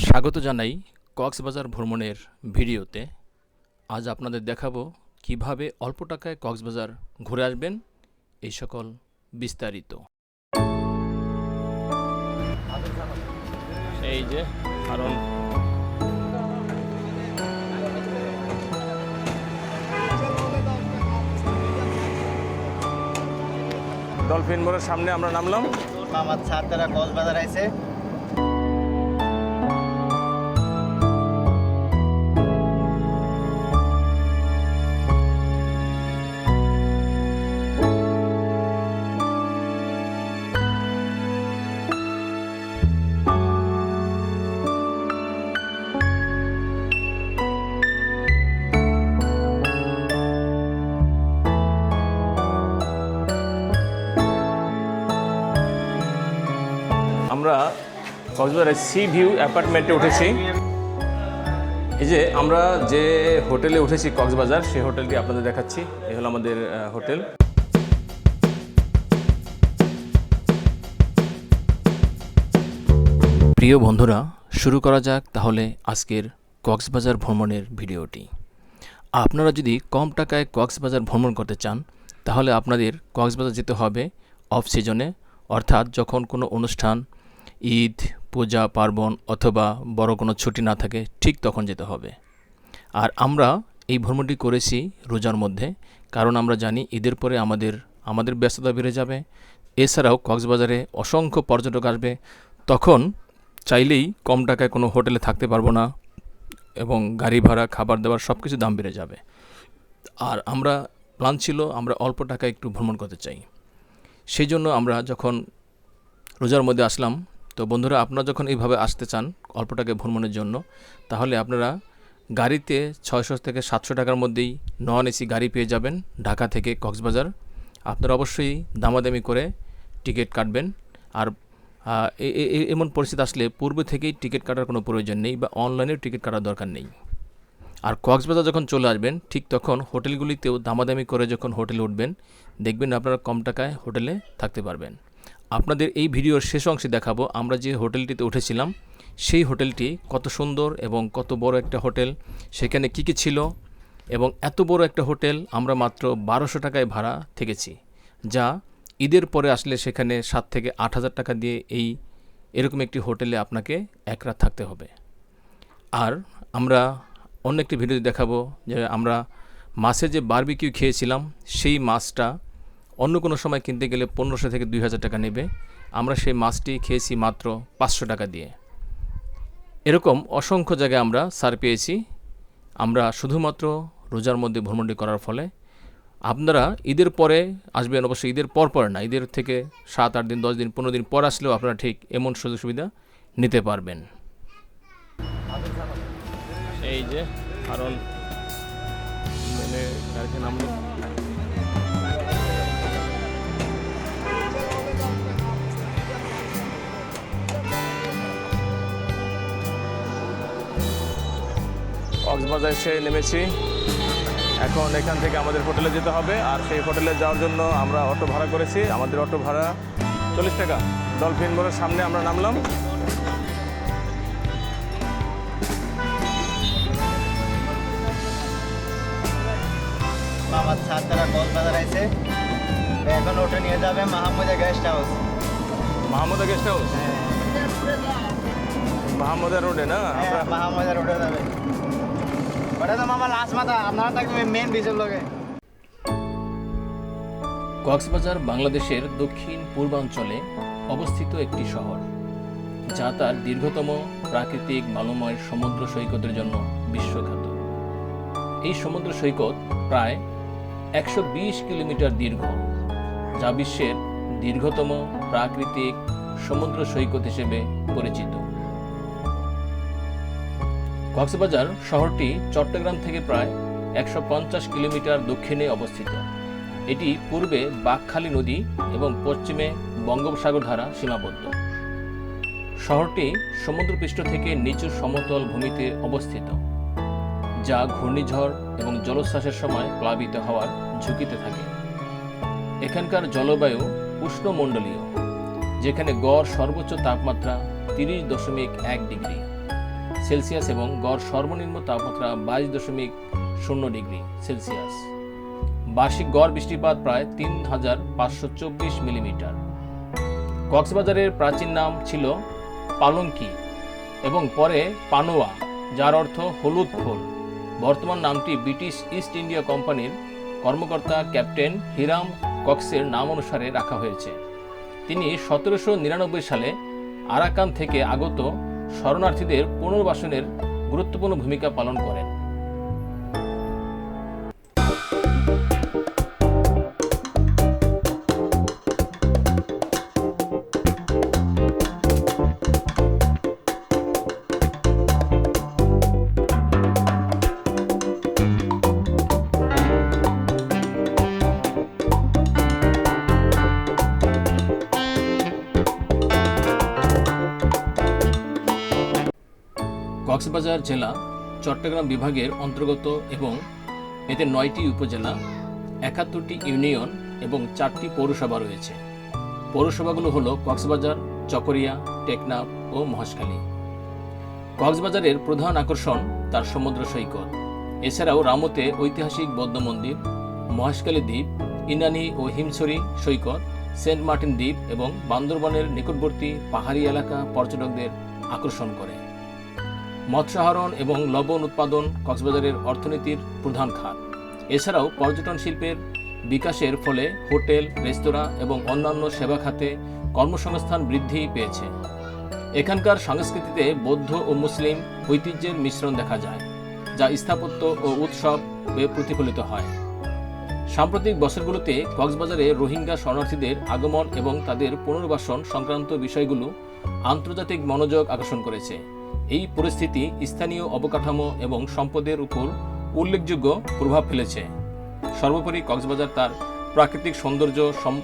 স্বাগত জানাই কক্সবাজার ভ্রমণের ভিডিওতে। আজ আপনাদের দেখাবো কীভাবে অল্প টাকায় কক্সবাজার ঘুরে আসবেন এই সকল বিস্তারিত। এই যে কারণ ডলফিন মোড়ের সামনে আমরা নামলাম। আমার ছাত্ররা কক্সবাজার আইছে। আমরা কক্সবাজারের সি ভিউ অ্যাপার্টমেন্টে উঠেছি। এই যে আমরা যে হোটেলে উঠেছি কক্সবাজার, সেই হোটেলটি আপনাদের দেখাচ্ছি। এই হলো আমাদের হোটেল। প্রিয় বন্ধুরা, শুরু করা যাক তাহলে আজকের কক্সবাজার ভ্রমণের ভিডিওটি। আপনারা যদি কম টাকায় কক্সবাজার ভ্রমণ করতে চান, তাহলে আপনাদের কক্সবাজার যেতে হবে অফ সিজনে, অর্থাৎ যখন কোনো অনুষ্ঠান ঈদ, পূজা, পার্বণ অথবা বড় কোনো ছুটি না থাকে, ঠিক তখন যেতে হবে। আর আমরা এই ভ্রমণটি করেছি রোজার মধ্যে, কারণ আমরা জানি ঈদের পরে আমাদের আমাদের ব্যস্ততা বেড়ে যাবে। এছাড়াও কক্সবাজারে অসংখ্য পর্যটক আসবে। তখন চাইলেই কম টাকায় কোনো হোটেলে থাকতে পারব না এবং গাড়ি ভাড়া, খাবার দাবার সব কিছু দাম বেড়ে যাবে। আর আমরা, প্ল্যান ছিল আমরা অল্প টাকায় একটু ভ্রমণ করতে চাই। সেই জন্য আমরা যখন রোজার মধ্যে আসলাম তো বন্ধুরা, আপনারা যখন এইভাবে আসতে চান অল্প টাকায় ভ্রমণের জন্য, তাহলে আপনারা গাড়িতে ছয়শো থেকে সাতশো টাকার মধ্যেই নন এসি গাড়ি পেয়ে যাবেন ঢাকা থেকে কক্সবাজার। আপনারা অবশ্যই দামাদামি করে টিকিট কাটবেন। আর এমন পরিস্থিতি আসলে পূর্বে থেকেই টিকিট কাটার কোনো প্রয়োজন নেই বা অনলাইনেও টিকিট কাটার দরকার নেই। আর কক্সবাজার যখন চলে আসবেন, ঠিক তখন হোটেলগুলিতেও দামাদামি করে যখন হোটেলে উঠবেন, দেখবেন আপনারা কম টাকায় হোটেলে থাকতে পারবেন। আপনাদের এই ভিডিওর শেষ অংশে দেখাবো, আমরা যে হোটেলটিতে উঠেছিলাম, সেই হোটেলটি কত সুন্দর এবং কত বড় একটা হোটেল, সেখানে কী কী ছিল এবং এত বড় একটা হোটেল আমরা মাত্র বারোশো টাকায় ভাড়া থেকেছি, যা ঈদের পরে আসলে সেখানে সাত থেকে আট হাজার টাকা দিয়ে এই এরকম একটি হোটেলে আপনাকে এক রাত থাকতে হবে। আর আমরা অন্য একটি ভিডিওতে দেখাবো যে আমরা মাছের যে বারবিকিউ খেয়েছিলাম, সেই মাছটা অন্য কোনো সময় কিনতে গেলে পনেরোশো থেকে দুই হাজার টাকা নেবে। আমরা সেই মাছটি খেয়েছি মাত্র পাঁচশো টাকা দিয়ে। এরকম অসংখ্য জায়গায় আমরা সার পেয়েছি। আমরা শুধুমাত্র রোজার মধ্যে ভ্রমণটি করার ফলে। আপনারা ঈদের পরে আসবেন, অবশ্যই ঈদের পর পর না, ঈদের থেকে সাত, আট দিন, দশ দিন, পনেরো দিন পর আসলেও আপনারা ঠিক এমন সুযোগ সুবিধা নিতে পারবেন। এই যে কারণ মানে কক্সবাজার এসে নেমেছি। এখন এখান থেকে আমাদের হোটেলে যেতে হবে আর সেই হোটেলে যাওয়ার জন্য আমরা অটো ভাড়া করেছি। আমাদের অটো ভাড়া চল্লিশ টাকা। ডলফিন মোড়ের সামনে আমরা নামলাম। আমার ছাত্ররা কক্সবাজার আইছে এখন ওটা নিয়ে যাবে Mahmuda guest house Mahmuda guest house Mahmuda রোডে না? আমরা মাহমুদা রোডে যাবে। কক্সবাজার বাংলাদেশের দক্ষিণ পূর্বাঞ্চলে অবস্থিত একটি শহর, যা তার দীর্ঘতম প্রাকৃতিক বালুময় সমুদ্র সৈকতের জন্য বিশ্বখ্যাত। এই সমুদ্র সৈকত প্রায় একশো বিশ কিলোমিটার দীর্ঘ, যা বিশ্বের দীর্ঘতম প্রাকৃতিক সমুদ্র সৈকত হিসেবে পরিচিত। কক্সবাজার শহরটি চট্টগ্রাম থেকে প্রায় একশো পঞ্চাশ কিলোমিটার দক্ষিণে অবস্থিত। এটি পূর্বে বাকখালী নদী এবং পশ্চিমে বঙ্গোপসাগর দ্বারা সীমাবদ্ধ। শহরটি সমুদ্রপৃষ্ঠ থেকে নিচু সমতল ভূমিতে অবস্থিত, যা ঘূর্ণিঝড় এবং জলোচ্ছ্বাসের সময় প্লাবিত হওয়ার ঝুঁকিতে থাকে। এখানকার জলবায়ু উষ্ণমণ্ডলীয়, যেখানে গড় সর্বোচ্চ তাপমাত্রা তিরিশ দশমিক এক ডিগ্রি। সেলসিয়াস এবং গড় সর্বনিম্ন তাপমাত্রা বাইশ দশমিক শূন্য ডিগ্রি সেলসিয়াস। বার্ষিক গড় বৃষ্টিপাত প্রায় তিন হাজার পাঁচশো চব্বিশ মিলিমিটার। কক্সবাজারের প্রাচীন নাম ছিল পালঙ্কি এবং পরে পানোয়া, যার অর্থ হলুদ ফুল বর্তমান নামটি ব্রিটিশ ইস্ট ইন্ডিয়া কোম্পানির কর্মকর্তা ক্যাপ্টেন হিরাম কক্সের নাম অনুসারে রাখা হয়েছে। তিনি সতেরোশো নিরানব্বই সালে আরাকান থেকে আগত শরণার্থীদের পুনর্বাসনের গুরুত্বপূর্ণ ভূমিকা পালন করেন। কক্সবাজার জেলা চট্টগ্রাম বিভাগের অন্তর্গত এবং এতে নয়টি উপজেলা, একাত্তরটি ইউনিয়ন এবং চারটি পৌরসভা রয়েছে। পৌরসভাগুলো হল কক্সবাজার, চকরিয়া, টেকনাফ ও মহেশখালী। কক্সবাজারের প্রধান আকর্ষণ তার সমুদ্র সৈকত। এছাড়াও রামতে ঐতিহাসিক বৌদ্ধ মন্দির, মহেশখালী দ্বীপ, ইনানি ও হিমছড়ি সৈকত, সেন্ট মার্টিন দ্বীপ এবং বান্দরবনের নিকটবর্তী পাহাড়ি এলাকা পর্যটকদের আকর্ষণ করে। মৎস্যাহরণ এবং লবণ উৎপাদন কক্সবাজারের অর্থনীতির প্রধান খাত। এছাড়াও পর্যটন শিল্পের বিকাশের ফলে হোটেল, রেস্তোরাঁ এবং অন্যান্য সেবা খাতে কর্মসংস্থান বৃদ্ধি পেয়েছে। এখানকার সংস্কৃতিতে বৌদ্ধ ও মুসলিম ঐতিহ্যের মিশ্রণ দেখা যায়, যা স্থাপত্য ও উৎসবে প্রতিফলিত হয়। সাম্প্রতিক বছরগুলোতে কক্সবাজারে রোহিঙ্গা শরণার্থীদের আগমন এবং তাদের পুনর্বাসন সংক্রান্ত বিষয়গুলো আন্তর্জাতিক মনোযোগ আকর্ষণ করেছে। এই পরিস্থিতি স্থানীয় অবকাঠামো এবং সম্পদের উপর উল্লেখযোগ্য প্রভাব ফেলেছে। সর্বোপরি কক্সবাজার তার প্রাকৃতিক সৌন্দর্য, সম-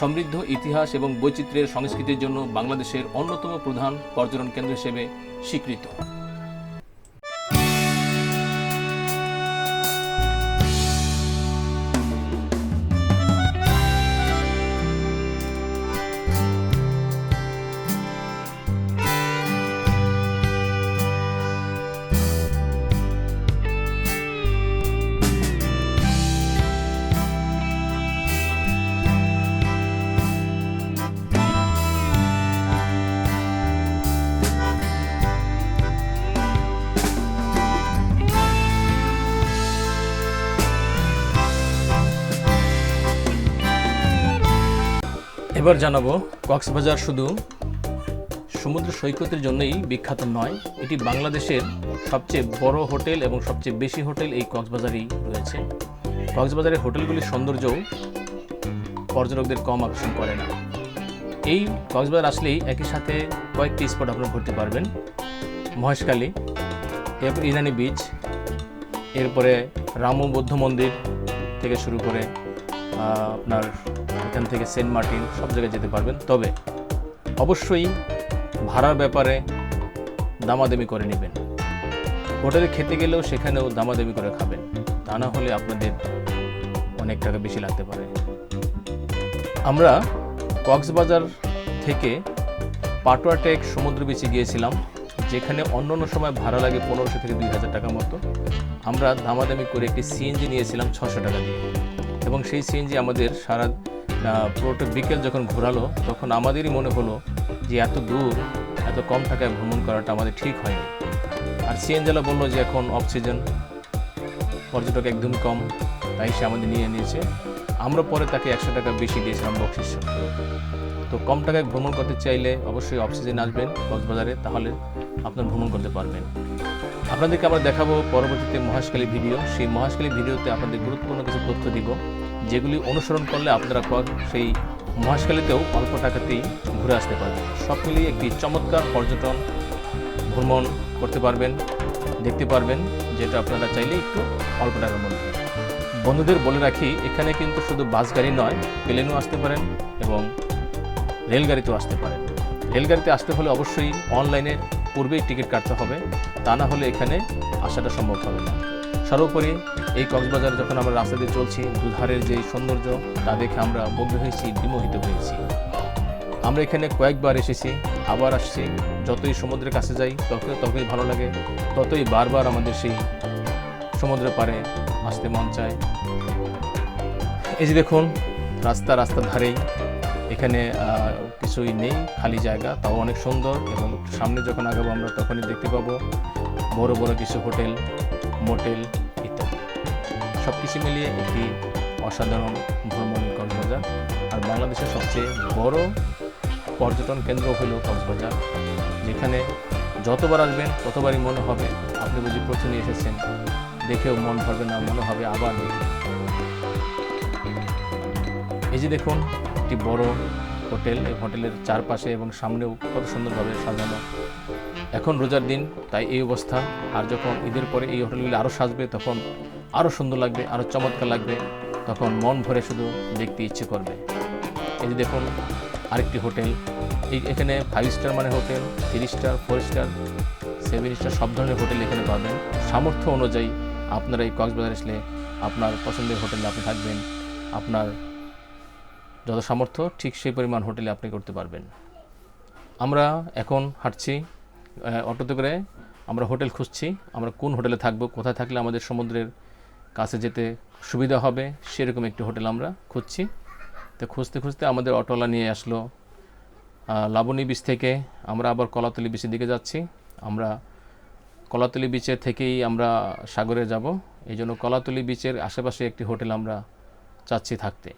সমৃদ্ধ ইতিহাস এবং বৈচিত্র্যের সংস্কৃতির জন্য বাংলাদেশের অন্যতম প্রধান পর্যটন কেন্দ্র হিসেবে স্বীকৃত। এবার জানাব, কক্সবাজার শুধু সমুদ্র সৈকতের জন্যই বিখ্যাত নয়, এটি বাংলাদেশের সবচেয়ে বড় হোটেল এবং সবচেয়ে বেশি হোটেল এই কক্সবাজারেই রয়েছে। কক্সবাজারের হোটেলগুলির সৌন্দর্যও পর্যটকদের কম আকর্ষণ করে না। এই কক্সবাজার আসলেই একই সাথে কয়েকটি স্পট আপনারা ঘুরতে পারবেন। মহেশখালী, এরপর ইরানি বিচ এরপরে রাম বৌদ্ধ মন্দির থেকে শুরু করে আপনার এখান থেকে সেন্ট মার্টিন সব জায়গায় যেতে পারবেন। তবে অবশ্যই ভাড়ার ব্যাপারে দামাদামি করে নেবেন। হোটেলে খেতে গেলেও সেখানেও দামাদামি করে খাবেন। তা না হলে আপনাদের অনেক টাকা বেশি লাগতে পারে। আমরা কক্সবাজার থেকে পাটুয়াটেক সমুদ্র বিচে গিয়েছিলাম, যেখানে অন্য অন্য সময় ভাড়া লাগে পনেরোশো থেকে দুই হাজার টাকা মতো। আমরা দামাদামি করে একটি সিএনজি নিয়েছিলাম ছশো টাকা দিয়ে। এবং সেই সিএনজি আমাদের সারা পুরোটা বিকেল যখন ঘোরালো, তখন আমাদেরই মনে হলো যে এত দূর, এত কম টাকায় ভ্রমণ করাটা আমাদের ঠিক হয়নি। আর সিএনজেলা বলল যে এখন অক্সিজেন পর্যটক একদম কম, তাই সে আমাদের নিয়ে নিয়েছে। আমরা পরে তাকে একশো টাকা বেশি দিয়েছিলাম বকশিস স্বরূপ। তো কম টাকায় ভ্রমণ করতে চাইলে অবশ্যই অক্সিজেন আসবেন কক্সবাজারে, তাহলে আপনার ভ্রমণ করতে পারবেন। আপনাদেরকে আমরা দেখাবো পরবর্তীতে মহেশখালী ভিডিও সেই মহেশখালী ভিডিওতে আপনাদের গুরুত্বপূর্ণ কিছু তথ্য দিব। যেগুলি অনুসরণ করলে আপনারা সেই মহেশখালীতেও অল্প টাকাতেই ঘুরে আসতে পারবেন। সব মিলিয়ে একটি চমৎকার পর্যটন ভ্রমণ করতে পারবেন, দেখতে পারবেন, যেটা আপনারা চাইলে একটু অল্প টাকার মধ্যে। বন্ধুদের বলে রাখি, এখানে কিন্তু শুধু বাস গাড়ি নয়, প্লেনও আসতে পারেন এবং রেলগাড়িতেও আসতে পারেন। রেলগাড়িতে আসতে হলে অবশ্যই অনলাইনে পূর্বেই টিকিট কাটতে হবে, তা না হলে এখানে আসাটা সম্ভব হবে না। সর্বোপরি এই কক্সবাজার যখন আমরা রাস্তা দিয়ে চলছি, দুধারের যে সৌন্দর্য, তা দেখে আমরা মুগ্ধ হয়েছি, বিমোহিত হয়েছি। আমরা এখানে কয়েকবার এসেছি, আবার আসছি। যতই সমুদ্রের কাছে যাই, তত, ততই ভালো লাগে, ততই বারবার আমাদের সেই সমুদ্রের পাড়ে আসতে মন চায়। এই যে দেখুন, রাস্তা রাস্তার ধারেই এখানে কিছুই নেই, খালি জায়গা, তাও অনেক সুন্দর এবং সামনে যখন আগাবো আমরা তখনই দেখতে পাবো বড় বড় কিছু হোটেল, মোটেল সব কিছু মিলিয়ে একটি অসাধারণ ভ্রমণ কক্সবাজার। আর বাংলাদেশের সবচেয়ে বড় পর্যটন কেন্দ্র হল কক্সবাজার, যেখানে যতবার আসবেন ততবারই মনে হবে আপনি বুঝি প্রথমে এসেছেন। দেখেও মন ভরবে না, মনে হবে আবার দেখি। এই যে দেখুন, একটি বড় হোটেল, এই হোটেলের চারপাশে এবং সামনেও কত সুন্দরভাবে সাজানো। এখন রোজার দিন, তাই এই অবস্থা। আর যখন ঈদের পরে এই হোটেলগুলি আরও সাজবে, তখন আরও সুন্দর লাগবে আরও চমৎকার লাগবে। তখন মন ভরে শুধু দেখতে ইচ্ছে করবে। এই যে দেখুন, আরেকটি হোটেল। এই এখানে ফাইভ স্টার মানে hotel three star four star seven star সব ধরনের হোটেল এখানে পাবেন। সামর্থ্য অনুযায়ী আপনারা এই কক্সবাজার আসলে আপনার পছন্দের হোটেলে আপনি থাকবেন। আপনার যত সামর্থ্য, ঠিক সেই পরিমাণ হোটেলে আপনি করতে পারবেন। আমরা এখন হাঁটছি অটোতে করে আমরা হোটেল খুঁজছি। আমরা কোন হোটেলে থাকব, কোথায় থাকলে আমাদের সমুদ্রের কাছে যেতে সুবিধা হবে। সেরকম একটি হোটেল আমরা খুঁজছি। তো খুঁজতে খুঁজতে আমাদের অটোলা নিয়ে আসলো লাবণী বিচ থেকে। আমরা আবার কলাতলি বিচের দিকে যাচ্ছি। আমরা কলাতলি বিচের থেকেই আমরা সাগরে যাব। এই জন্য কলাতলি বিচের আশেপাশে একটি হোটেল আমরা চাচ্ছি থাকতে।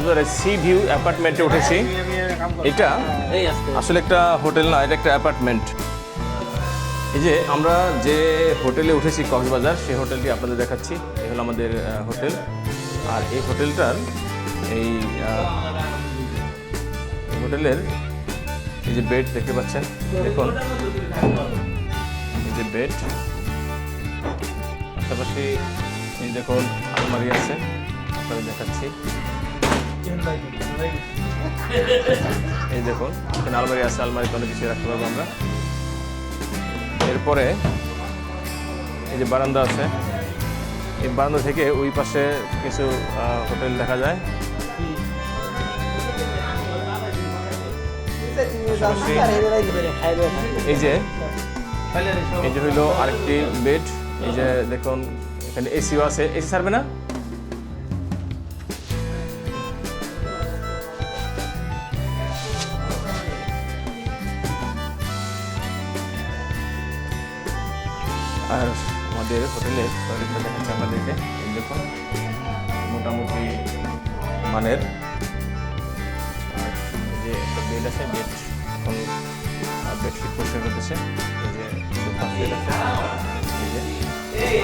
কক্সবাজারের সি ভিউ অ্যাপার্টমেন্টে উঠেছি। এটা আসলে একটা হোটেল না, এটা একটা অ্যাপার্টমেন্ট এই যে আমরা যে হোটেলে উঠেছি কক্সবাজার, সেই হোটেলটি আপনাদের দেখাচ্ছি। এই হলো আমাদের হোটেল। আর এই হোটেলটার এই হোটেলের এই যে বেড দেখতে পাচ্ছেন, দেখুন। এই যে বেড পাশাপাশি এই দেখুন আলমারি আছে, আপনাদের দেখাচ্ছি। এই দেখুন, এখানে আলমারি আছে, আলমারিতে অনেক কিছু রাখতে পারব আমরা। এরপরে এই যে বারান্দা আছে, এই বারান্দা থেকে ওই পাশে কিছু হোটেল দেখা যায়। এই যে এই যে হইল আরেকটি বেড, এই যে দেখুন, এখানে এসিও আছে। এসি ছাড়বে না? আমাদের হোটেলের টয়লেটটা দেখাচ্ছি আপনাদেরকে দেখুন মোটামুটি মানের যে একটা বেড আছে বেড এখন বেডশিট পরিষ্কার করতেছে এই যে সোফা সেট আছে এই যে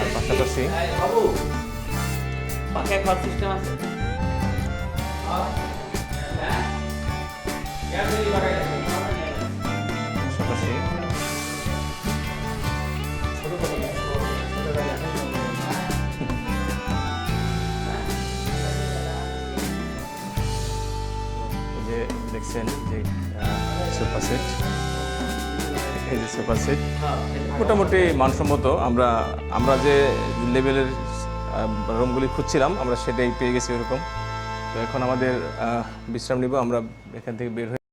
আর পাশাপাশি সিস্টেম আছে। এই যে সোফা সেট মোটামুটি মানসম্মত। আমরা আমরা যে লেভেলের রুমগুলি খুঁজছিলাম, আমরা সেটাই পেয়ে গেছি ওরকম। তো এখন আমাদের বিশ্রাম নিব, আমরা এখান থেকে বের হয়ে